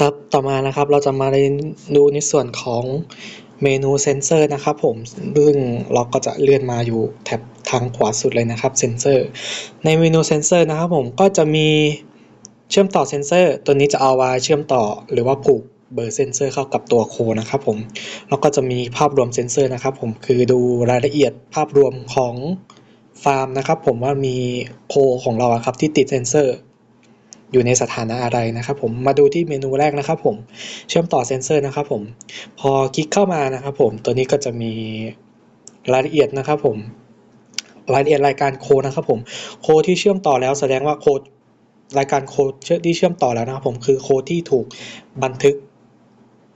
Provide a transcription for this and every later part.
ครับต่อมานะครับเราจะมาเรียนดูในส่วนของเมนูเซนเซอร์นะครับผมซึ่งเราก็จะเลื่อนมาอยู่แท็บทางขวาสุดเลยนะครับเซนเซอร์ในเมนูเซนเซอร์นะครับผมก็จะมีเชื่อมต่อเซนเซอร์ ตัวนี้จะเอาไว้เชื่อมต่อหรือว่าผูกเบอร์เซนเซอร์เข้ากับตัวโคนะครับผมแล้วก็จะมีภาพรวมเซนเซอร์นะครับผมคือดูรายละเอียดภาพรวมของฟาร์มนะครับผมว่ามีโคของเราครับที่ติดเซนเซอร์ อยู่ในสถานะอะไรนะครับผมมาดูที่เมนูแรกนะครับผมเชื่อมต่อเซนเซอร์นะครับผมพอคลิกเข้ามานะครับผมตัวนี้ก็จะมีรายละเอียดนะครับผมรายละเอียดรายการโคนะครับผมโคที่เชื่อมต่อแล้วแสดงว่าโครายการโคที่เชื่อมต่อแล้วนะครับผมคือโคที่ถูกบันทึก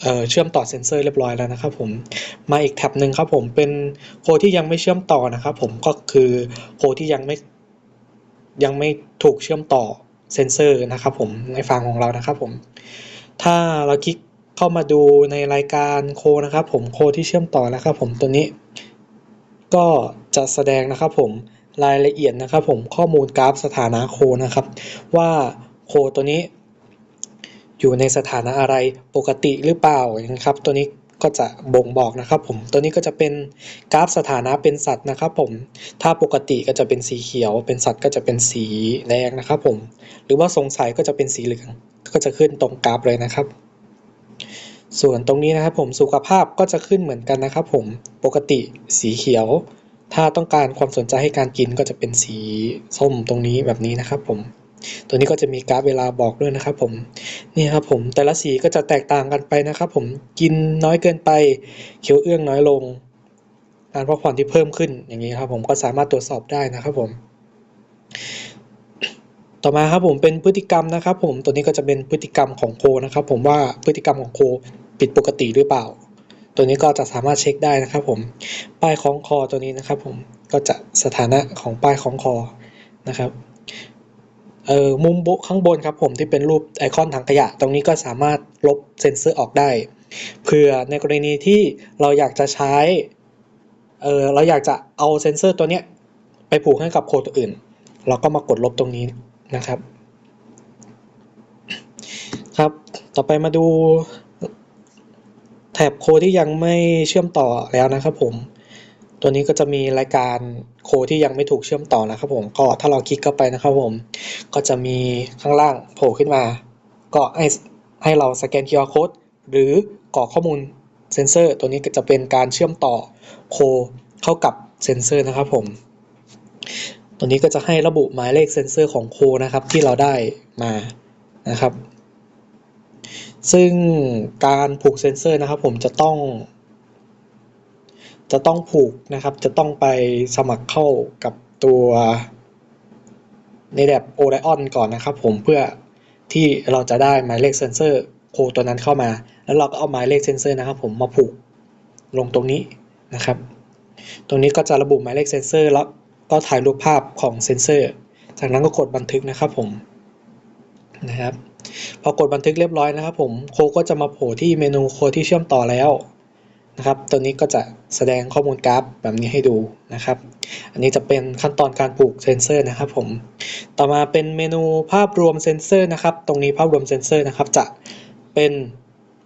เเชื่อมต่อเซนเซอร์เรียบร้อยแล้วนะครับผมมาอีกแท็บหนึ่งครับผมเป็นโคที่ยังไม่เชื่อมต่อนะครับผมก็คือโคที่ยังไม่ยังไม่ถูกเชื่อมต่อ เซนเซอร์นะครับผมในฝั่งของเรานะครับผม ถ้าเราคลิกเข้ามาดูในรายการโคนะครับผมโคที่เชื่อมต่อนะครับผมตัวนี้ ก็จะแสดงนะครับผมรายละเอียดนะครับผมข้อมูลกราฟสถานะโคนะครับ ว่าโคตัวนี้ อยู่ในสถานะอะไรปกติหรือเปล่านะครับ ตัวนี้ ก็จะบ่งบอกนะครับผม ตัวนี้ก็จะเป็นกราฟสถานะเป็นสัตว์นะครับผม ถ้าปกติก็จะเป็นสีเขียว เป็นสัตว์ก็จะเป็นสีแดงนะครับผม หรือว่าสงสัยก็จะเป็นสีเหลือง ก็จะขึ้นตรงกราฟเลยนะครับ ส่วนตรงนี้นะครับผมสุขภาพก็จะขึ้นเหมือนกันนะครับผม ปกติสีเขียว ถ้าต้องการความสนใจให้การกินก็จะเป็นสีส้มตรงนี้แบบนี้นะครับผม ตัวนี้ก็จะมีกราฟเวลาบอกด้วยนะครับผม นี่ครับผมแต่ละสีก็จะแตกต่างกันไปนะครับ ผมกินน้อยเกินไปเขียวเอื้องน้อยลงการพักผ่อนที่เพิ่มขึ้นอย่างนี้ครับ ผมก็สามารถตรวจสอบได้นะครับผม ต่อมาครับผมเป็นพฤติกรรมนะครับ ผมตัวนี้ก็จะเป็นพฤติกรรมของโคนะครับ ผมว่าพฤติกรรมของโคผิดปกติหรือเปล่า ตัวนี้ก็จะสามารถเช็คได้นะครับ ผมป้ายคล้องคอตัวนี้นะครับ ผมก็จะสถานะของป้ายคล้องคอนะครับ เออมุมโบข้างบนครับผมที่เป็นรูปไอคอนถังขยะ ตรงนี้ก็สามารถลบเซนเซอร์ออกได้ เผื่อในกรณีที่เราอยากจะใช้เออเราอยากจะเอาเซนเซอร์ตัวเนี้ยไปผูกให้กับโคดตัวอื่น เราก็มากดลบตรงนี้นะครับ ครับ ต่อไปมาดูแถบโคที่ยังไม่เชื่อมต่อแล้วนะครับผม ตัวนี้ก็จะมีรายการโคที่ยังไม่ถูกเชื่อมต่อนะครับผมก็ถ้าเราคลิกเข้าไปนะครับผมก็จะมีข้างล่างโผล่ขึ้นมา ก็ให้ให้เราสแกน QR code หรือกรอกข้อมูลเซนเซอร์ ตัวนี้จะเป็นการเชื่อมต่อโคเข้ากับเซนเซอร์นะครับผม ตัวนี้ก็จะให้ระบุหมายเลขเซนเซอร์ของโคนะครับที่เราได้มานะครับ ซึ่งการผูกเซนเซอร์นะครับผมจะต้อง จะต้องผูกนะครับ จะต้องไปสมัครเข้ากับตัวในแบบ Orion ก่อนนะครับผมเพื่อที่เราจะได้หมายเลขเซนเซอร์โคตัวนั้นเข้ามา แล้วเราก็เอาหมายเลขเซนเซอร์นะครับผมมาผูกลงตรงนี้นะครับ ตรงนี้ก็จะระบุหมายเลขเซนเซอร์แล้วก็ถ่ายรูปภาพของเซนเซอร์ จากนั้นก็กดบันทึกนะครับผมนะครับ พอกดบันทึกเรียบร้อยนะครับผมโคก็จะมาโผล่ที่เมนูโคที่เชื่อมต่อแล้ว นะครับ ตัวนี้ก็จะแสดงข้อมูลกราฟแบบนี้ให้ดูนะครับ อันนี้จะเป็นขั้นตอนการปลูกเซนเซอร์นะครับผม ต่อมาเป็นเมนูภาพรวมเซนเซอร์นะครับ ตรงนี้ภาพรวมเซนเซอร์นะครับ จะเป็น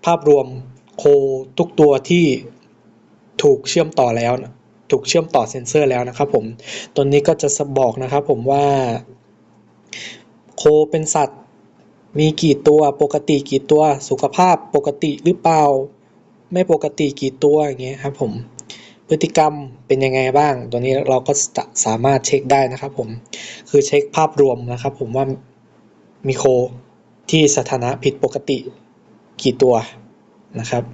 ภาพรวมโคทุกตัวที่ถูกเชื่อมต่อแล้ว ถูกเชื่อมต่อเซนเซอร์แล้วนะครับผม ตัวนี้ก็จะบอกนะครับผมว่า โคเป็นสัตว์มีกี่ตัวปกติกี่ตัวสุขภาพปกติหรือเปล่า ไม่ปกติกี่ตัวอย่างเงี้ยครับผมพฤติกรรมเป็นยังไงบ้าง ตัวนี้เราก็จะสามารถเช็คได้นะครับผม คือเช็คภาพรวมนะครับผมว่ามีโคที่สถานะผิดปกติกี่ตัวนะครับ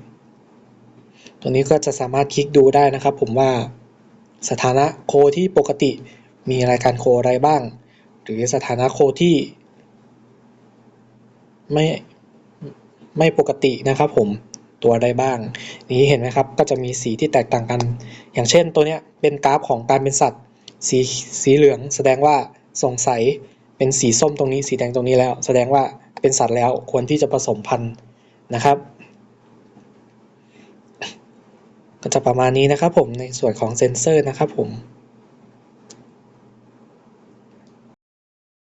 ตัวนี้ก็จะสามารถคลิกดูได้นะครับผมว่าสถานะโคที่ปกติมีรายการโคอะไรบ้าง หรือสถานะโคที่ไม่ไม่ปกตินะครับผม ตัวใดบ้าง นี้เห็นไหมครับ ก็จะมีสีที่แตกต่างกัน อย่างเช่นตัวเนี้ยเป็นกราฟของการเป็นสัตว์ สีสีเหลืองแสดงว่าสงสัยเป็นสีส้มตรงนี้ สีแดงตรงนี้แล้ว แสดงว่าเป็นสัตว์แล้วควรที่จะผสมพันธุ์นะครับ ก็จะประมาณนี้นะครับผมในส่วนของเซนเซอร์นะครับผม